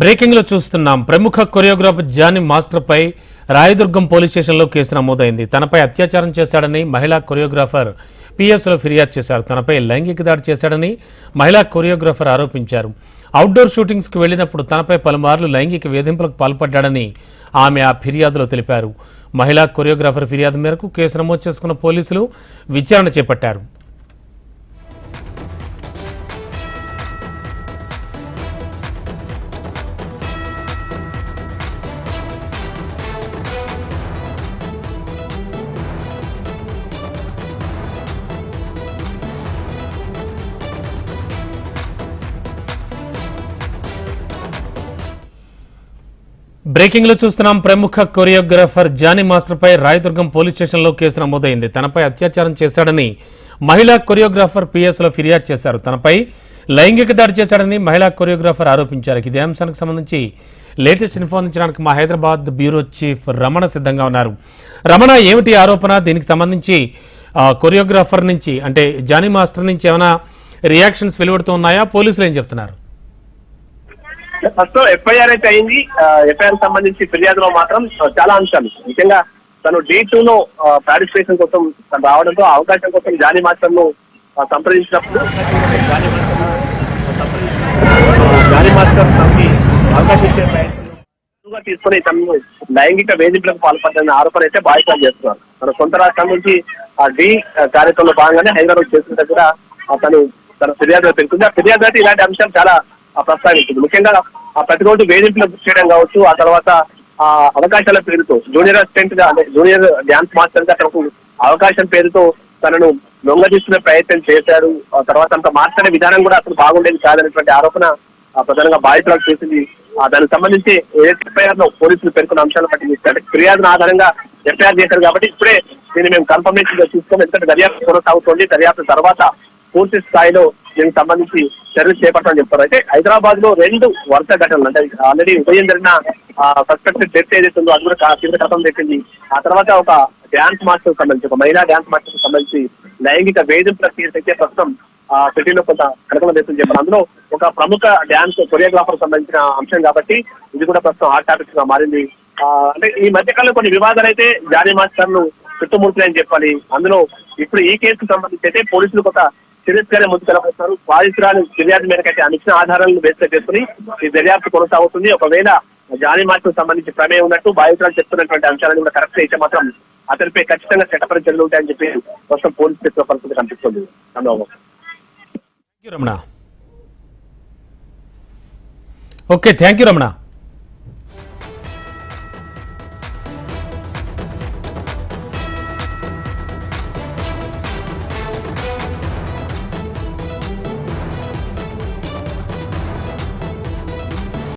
బ్రేకింగ్లో చూస్తున్నాం. ప్రముఖ choreographer Jani master పై రాయదుర్గం పోలీస్ స్టేషన్లో కేసు నమోదైంది. తనపై అత్యాచారం చేశాడని మహిళా కొరియోగ్రాఫర్ పిఎస్లో ఫిర్యాదు చేశారు. తనపై లైంగిక దాడి చేశాడని మహిళా కొరియోగ్రాఫర్ ఆరోపించారు. అవుట్డోర్ షూటింగ్స్కి వెళ్ళినప్పుడు తనపై పలుమార్లు లైంగిక వేధింపులకు పాల్పడ్డాడని ఆమె ఆ ఫిర్యాదులో తెలిపారు. మహిళా కొరియోగ్రాఫర్ ఫిర్యాదు మేరకు కేసు నమోదు చేసుకున్న పోలీసులు విచారణ చేపట్టారు. బ్రేకింగ్లో చూస్తున్నాం ప్రముఖ కొరియోగ్రాఫర్ జానీ మాస్టర్ పై రాయదుర్గం పోలీస్ స్టేషన్లో కేసు నమోదైంది. తనపై అత్యాచారం చేశాడని మహిళా కొరియోగ్రాఫర్ పిఎస్లో ఫిర్యాదు చేశారు. తనపై లైంగిక దాడి చేశాడని మహిళా కొరియోగ్రాఫర్ ఆరోపించారు. ఇదే అంశానికి సంబంధించి లేటెస్ట్ ఇన్ఫో అందించడానికి మా హైదరాబాద్ బ్యూరో చీఫ్ రమణ సిద్ధంగా ఉన్నారు. రమణ ఏమిటి ఆరోపణ? దీనికి సంబంధించి కొరియోగ్రాఫర్ నుంచి అంటే జానీ మాస్టర్ నుంచి ఏమైనా రియాక్షన్స్ వెలువడుతున్నాయా పోలీసులు ఏం చెప్తున్నారు? ఫస్ట్ ఎఫ్ఐఆర్ అయితే అయింది. ఎఫ్ఐఆర్ సంబంధించి ఫిర్యాదులో మాత్రం చాలా అంశాలు. ముఖ్యంగా తను డే టూ లో పార్టిసిపేషన్ కోసం తను రావడంతో అవకాశం కోసం జానీ మాస్టర్ను సంప్రదించినప్పుడు జానీ మాస్టర్ తనకి అవకాశం ఇచ్చే ప్రయత్నం తీసుకుని తను లైంగిక వేధింపులకు పాల్పడ్డని ఆరోపణ అయితే బాధ్యతలు చేస్తున్నారు. తన సొంత రాష్ట్రం నుంచి ఆ డి కార్యక్రమంలో భాగంగానే హైదరాబాద్ చేసిన దగ్గర తను తన ఫిర్యాదు పెరుగుతుంది ఆ ఫిర్యాదు అయితే ఇలాంటి అంశాలు చాలా ప్రస్తావించింది. ముఖ్యంగా ఆ ప్రతిరోజు వేధింపులు బుక్ చేయడం కావచ్చు ఆ తర్వాత ఆ అవకాశాల పేరుతో జూనియర్ అసిస్టెంట్గా అంటే జూనియర్ డ్యాన్స్ మాస్టర్గా తనకు అవకాశం పేరుతో తనను లొంగ ప్రయత్నం చేశారు. ఆ తర్వాత అంత మాట్లాడే విధానం కూడా అసలు బాగుండేది కాదనేటువంటి ఆరోపణ ప్రధానంగా బాధితులకు చేసింది. దానికి సంబంధించి ఎఫ్ఐఆర్లో పోలీసులు పేర్కొన్న అంశాలను బట్టి అంటే ఫిర్యాదును ఆధారంగా ఎఫ్ఐఆర్ చేశారు కాబట్టి ఇప్పుడే దీన్ని మేము కన్ఫర్మేషన్గా ఎందుకంటే దర్యాప్తు కొనసాగుతోంది. దర్యాప్తు తర్వాత పూర్తి స్థాయిలో దీనికి సంబంధించి చర్యలు చేపట్టమని చెప్తారు. అయితే హైదరాబాద్లో రెండు వరుస ఘటనలు అంటే ఆల్రెడీ ఉదయం జరిగిన సస్పెక్టెడ్ డెత్ ఏదైతే ఉందో అది కూడా కింద కథం పెట్టింది ఆ తర్వాత ఒక డ్యాన్స్ మాస్టర్ సంబంధించి ఒక మహిళా డ్యాన్స్ మాస్టర్ సంబంధించి లైంగిక వేధింపుల కేసు అయితే ప్రస్తుతం ఆ సిటీలో కొంత కడకల చేస్తుంది చెప్పారు అందులో ఒక ప్రముఖ డ్యాన్స్ కొరియోగ్రాఫర్ సంబంధించిన అంశం కాబట్టి ఇది కూడా ప్రస్తుతం హాట్ టాపిక్గా మారింది. ఆ, అంటే ఈ మధ్యకాలంలో కొన్ని వివాదాలు అయితే జారీ మాస్టర్లు చుట్టుముడుతున్నాయని చెప్పాలి. అందులో ఇప్పుడు ఈ కేసుకు సంబంధించి అయితే పోలీసులు కొంత సీరియస్ ముందు ముందుకు వెళ్ళబోతున్నారు. బాధితురాలు ఫిర్యాదు మేరకైతే అయితే అనిచ్చిన ఆధారాలను బేస్ చేసుకుని ఈ దర్యాప్తు కొనసాగుతుంది. ఒకవేళ జానీ మార్పుకు సంబంధించి ప్రమేయం ఉన్నట్టు బాధితురాలు చెప్తున్నటువంటి అంశాలను కూడా కరెక్ట్ అయితే మాత్రం అతనిపై ఖచ్చితంగా చట్టపరి చర్యలు ఉంటాయని చెప్పి ప్రస్తుతం పోలీసు చేస్తున్న పరిస్థితి కనిపిస్తుంది. అనుభవం Ramana. Okay thank you Ramana.